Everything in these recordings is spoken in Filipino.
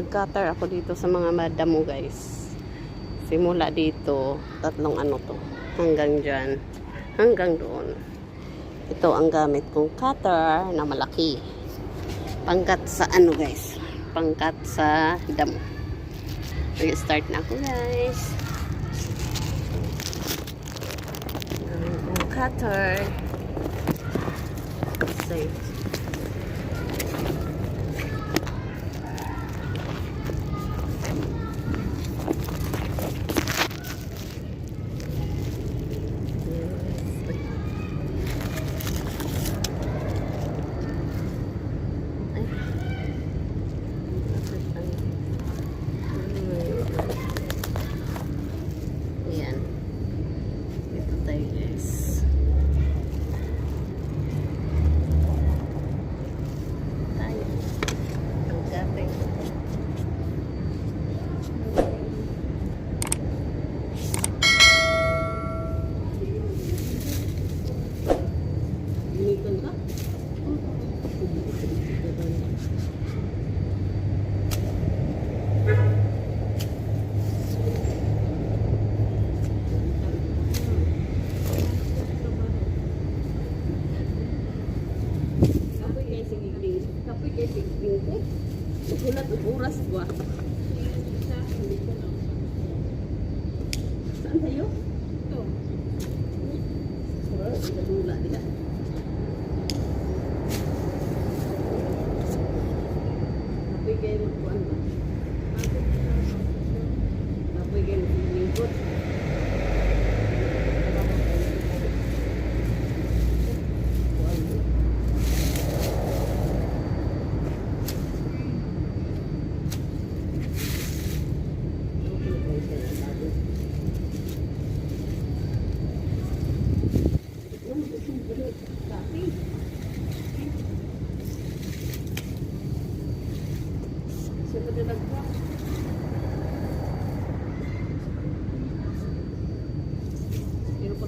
mag-cutter ako dito sa mga madamo guys. Simula dito, tatlong ano to, hanggang dyan, hanggang doon. Ito ang gamit kong cutter na malaki. Pangkat sa ano guys, pangkat sa damo. Mag-start na ako guys. Ang cutter. Safe. ulat ng oras ba? Saan tayo? Ito. Wala, di ka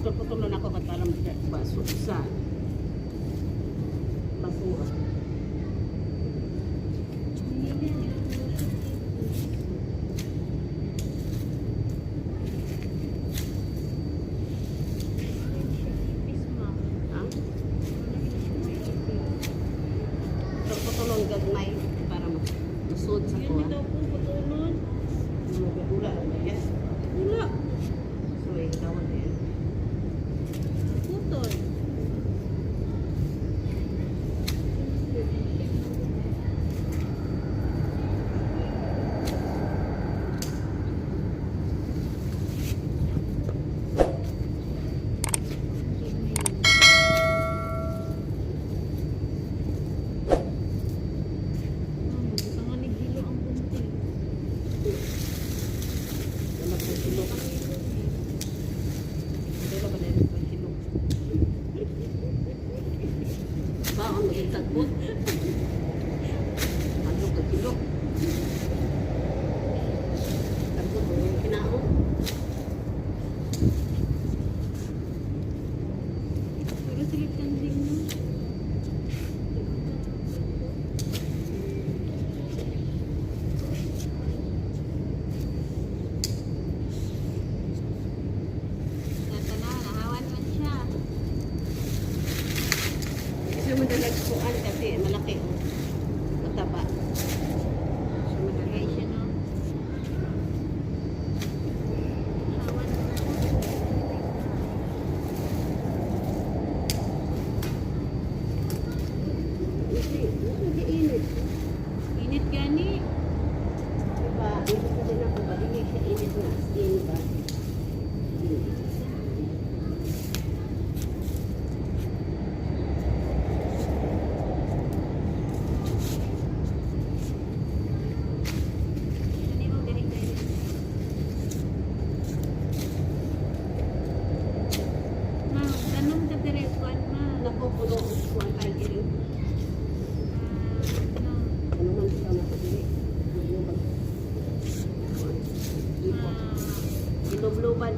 putol-putol na ako kat para magkasusa. Basura. Putol-putol ang gagmay para masud sa kuha.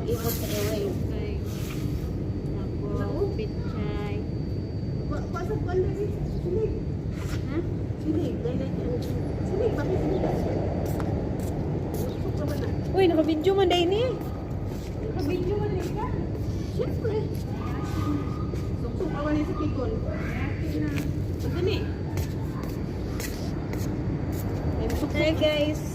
Iwas sa ewing. Okay. Tapos, pichay. Pasok ko lang rin. Sinig. Ha? Sinig. Sinig. Bakit sinig? Uy, nakabidyo man dahil eh. ni. Nakabidyo man dahil ka. Siyempre. Suksok awan eh sa kikon. Pagdani. Hey guys.